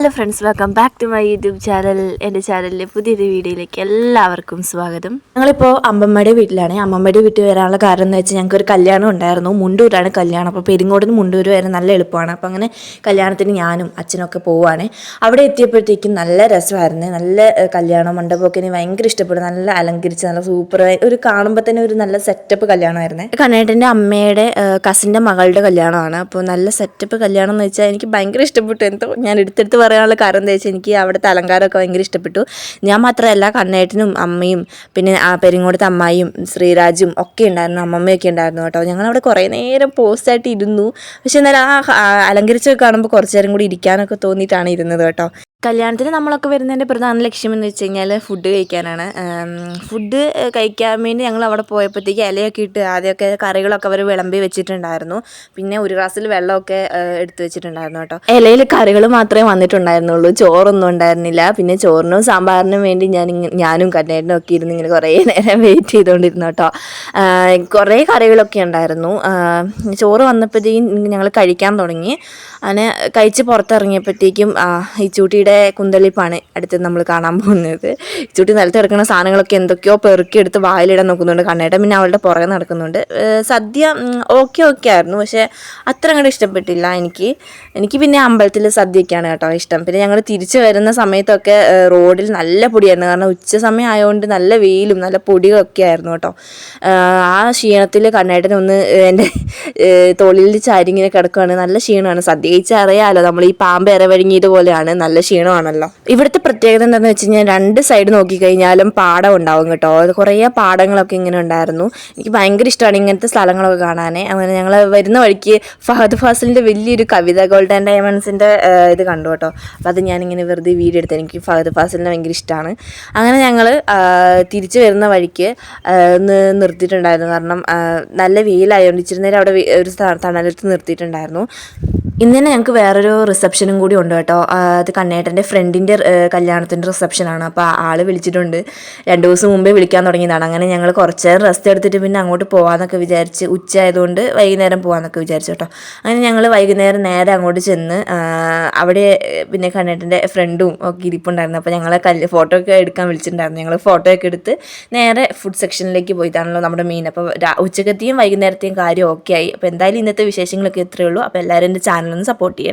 Hello friends welcome back to my YouTube channel എന്റെ ചാനലിലെ പുതിയൊരു വീഡിയോയിലേക്ക് എല്ലാവർക്കും സ്വാഗതം. ഞങ്ങളിപ്പോൾ അമ്മമ്മയുടെ വീട്ടിലാണ്. അമ്മമ്മയുടെ വീട്ടിൽ വരാനുള്ള കാരണം എന്ന് വെച്ചാൽ ഞങ്ങൾക്ക് ഒരു കല്യാണം ഉണ്ടായിരുന്നു. മുണ്ടൂരാണ് കല്യാണം. അപ്പോൾ പെരിങ്ങോടിന് മുണ്ടൂര് വരെ നല്ല എളുപ്പമാണ്. അപ്പോൾ അങ്ങനെ കല്യാണത്തിന് ഞാനും അച്ഛനൊക്കെ പോവാണ്. അവിടെ എത്തിയപ്പോഴത്തേക്കും നല്ല രസമായിരുന്നു. നല്ല കല്യാണം മണ്ഡപമൊക്കെ എനിക്ക് ഭയങ്കര ഇഷ്ടപ്പെടും നല്ല അലങ്കരിച്ച് നല്ല സൂപ്പർ ഒരു കാണുമ്പോൾ തന്നെ ഒരു നല്ല സെറ്റപ്പ് കല്യാണമായിരുന്നു. കണ്ണേട്ടന്റെ അമ്മയുടെ കസിന്റെ മകളുടെ കല്യാണമാണ്. അപ്പോൾ നല്ല സെറ്റപ്പ് കല്യാണം എന്ന് വെച്ചാൽ എനിക്ക് ഭയങ്കര ഇഷ്ടപ്പെട്ടു. എന്തോ ഞാൻ എടുത്തെടുത്ത് പറയാനുള്ള കാരണം എന്താ വെച്ചാൽ എനിക്ക് അവിടുത്തെ അലങ്കാരമൊക്കെ ഭയങ്കര ഇഷ്ടപ്പെട്ടു. ഞാൻ മാത്രമല്ല കണ്ണേട്ടനും അമ്മയും പിന്നെ ആ പെരിങ്ങോടത്തെ അമ്മായിയും ശ്രീരാജും ഒക്കെ ഉണ്ടായിരുന്നു അമ്മമ്മയൊക്കെ ഉണ്ടായിരുന്നു കേട്ടോ. ഞങ്ങൾ അവിടെ കുറേ നേരം പോസ്റ്റായിട്ട് ഇരുന്നു. പക്ഷെ എന്നാലും ആ ആ അലങ്കരിച്ചൊക്കെ കാണുമ്പോൾ കുറച്ച് നേരം കൂടി ഇരിക്കാനൊക്കെ തോന്നിയിട്ടാണ് ഇരുന്നത് കേട്ടോ. കല്യാണത്തിന് നമ്മളൊക്കെ വരുന്നതിന്റെ പ്രധാന ലക്ഷ്യം എന്ന് വെച്ച് കഴിഞ്ഞാൽ ഫുഡ് കഴിക്കാനാണ്. ഫുഡ് കഴിക്കാൻ വേണ്ടി ഞങ്ങൾ അവിടെ പോയപ്പോഴത്തേക്ക് ഇലയൊക്കെ ഇട്ട് ആദ്യമൊക്കെ കറികളൊക്കെ അവർ വിളമ്പി വെച്ചിട്ടുണ്ടായിരുന്നു. പിന്നെ ഒരു ഗ്ലാസ്സിൽ വെള്ളമൊക്കെ എടുത്തു വെച്ചിട്ടുണ്ടായിരുന്നു കേട്ടോ. ഇലയിൽ കറികൾ മാത്രമേ വന്നിട്ടുണ്ടായിരുന്നുള്ളൂ. ചോറൊന്നും ഉണ്ടായിരുന്നില്ല. പിന്നെ ചോറിനും സാമ്പാറിനും വേണ്ടി ഞാൻ ഞാനും കണ്ണേട്ടനും ഒക്കെ ഇരുന്ന് ഇങ്ങനെ കുറേ നേരം വെയിറ്റ് ചെയ്തുകൊണ്ടിരുന്നു കേട്ടോ. കുറേ കറികളൊക്കെ ഉണ്ടായിരുന്നു. ചോറ് വന്നപ്പോഴത്തേക്കും ഞങ്ങൾ കഴിക്കാൻ തുടങ്ങി. അങ്ങനെ കഴിച്ച് പുറത്തിറങ്ങിയപ്പോഴത്തേക്കും ഈ ചൂട്ടിയുടെ കുന്തളിപ്പാണ് അടുത്ത് നമ്മൾ കാണാൻ പോകുന്നത്. ചുട്ടി നിലത്ത് കിടക്കുന്ന സാധനങ്ങളൊക്കെ എന്തൊക്കെയോ പെറുക്കി എടുത്ത് വായിലിടാൻ നോക്കുന്നുണ്ട്. കണ്ണേട്ടൻ പിന്നെ അവളുടെ പുറകെ നടക്കുന്നുണ്ട്. സദ്യ ഓക്കെ ഓക്കെ ആയിരുന്നു. പക്ഷേ അത്ര അങ്ങോട്ട് ഇഷ്ടപ്പെട്ടില്ല എനിക്ക്. എനിക്ക് പിന്നെ അമ്പലത്തിൽ സദ്യയൊക്കെയാണ് കേട്ടോ ഇഷ്ടം. പിന്നെ ഞങ്ങൾ തിരിച്ചു വരുന്ന സമയത്തൊക്കെ റോഡിൽ നല്ല പൊടിയായിരുന്നു. കാരണം ഉച്ച സമയം ആയതുകൊണ്ട് നല്ല വെയിലും നല്ല പൊടിയൊക്കെ ആയിരുന്നു കേട്ടോ. ആ, ക്ഷീണത്തിൽ കണ്ണേട്ടൻ ഒന്ന് എന്റെ തൊളിൽ ചാരി ഇങ്ങനെ കിടക്കുകയാണ് നല്ല ക്ഷീണമാണ്. സദ്യ കഴിച്ചാൽ അറിയാമല്ലോ നമ്മൾ ഈ പാമ്പ് ഇറവഴുങ്ങിയത് പോലെയാണ് നല്ല ക്ഷീണമാണല്ലോ ഇവിടുത്തെ പ്രത്യേകത എന്താണെന്ന് വെച്ച് കഴിഞ്ഞാൽ രണ്ട് സൈഡ് നോക്കിക്കഴിഞ്ഞാലും പാടം ഉണ്ടാവും കേട്ടോ. കുറേ പാടങ്ങളൊക്കെ ഇങ്ങനെ ഉണ്ടായിരുന്നു. എനിക്ക് ഭയങ്കര ഇഷ്ടമാണ് ഇങ്ങനത്തെ സ്ഥലങ്ങളൊക്കെ കാണാനേ. അങ്ങനെ ഞങ്ങൾ വരുന്ന വഴിക്ക് ഫഹദ് ഫാസിലിന്റെ വലിയൊരു കവിത ഗോൾഡൻ ഡയമണ്ട്സിന്റെ ഇത് കണ്ടു കേട്ടോ. അപ്പോൾ അത് ഞാനിങ്ങനെ വെറുതെ വീഡിയോ എടുത്ത്. എനിക്ക് ഫഹദ് ഫാസിലിനെ ഭയങ്കര ഇഷ്ടമാണ് അങ്ങനെ ഞങ്ങൾ തിരിച്ചു വരുന്ന വഴിക്ക് നിർത്തിയിട്ടുണ്ടായിരുന്നു. കാരണം നല്ല വെയിലായതുകൊണ്ട് ഇച്ചിരി നേരം അവിടെ ഒരു തണലത്ത് നിർത്തിയിട്ടുണ്ടായിരുന്നു. ഇന്ന് തന്നെ ഞങ്ങൾക്ക് വേറൊരു റിസപ്ഷനും കൂടി ഉണ്ട് കേട്ടോ. അത് കണ്ണേട്ടന്റെ ഫ്രണ്ടിന്റെ കല്യാണത്തിന്റെ റിസപ്ഷനാണ് അപ്പോൾ ആൾ വിളിച്ചിട്ടുണ്ട്. രണ്ട് ദിവസം മുമ്പേ വിളിക്കാൻ തുടങ്ങിയതാണ്. അങ്ങനെ ഞങ്ങൾ കുറച്ച് നേരം റെസ്റ്റ് എടുത്തിട്ട് പിന്നെ അങ്ങോട്ട് പോകാമെന്നൊക്കെ വിചാരിച്ച് ഉച്ച ആയതുകൊണ്ട് വൈകുന്നേരം പോകാമെന്നൊക്കെ വിചാരിച്ചു കേട്ടോ. അങ്ങനെ ഞങ്ങൾ വൈകുന്നേരം നേരെ അങ്ങോട്ട് ചെന്ന് അവിടെ പിന്നെ കണ്ണേട്ടന്റെ ഫ്രണ്ടും ഒക്കെ ഇരിപ്പുണ്ടായിരുന്നു. അപ്പോൾ ഞങ്ങളെ കല്ല് ഫോട്ടോ ഒക്കെ എടുക്കാൻ വിളിച്ചിട്ടുണ്ടായിരുന്നു. ഞങ്ങൾ ഫോട്ടോ ഒക്കെ എടുത്ത് നേരെ ഫുഡ് സെക്ഷനിലേക്ക് പോയിട്ടാണല്ലോ നമ്മുടെ മീൻ അപ്പോൾ ഉച്ചക്കത്തെയും വൈകുന്നേരത്തെയും കാര്യം ഓക്കെ ആയി. അപ്പോൾ എന്തായാലും ഇന്നത്തെ വിശേഷങ്ങളൊക്കെ ഇത്രയേ ഉള്ളൂ. അപ്പോൾ എല്ലാവരും എന്റെ ചാനലൊന്ന് സപ്പോർട്ട് ചെയ്യണേ.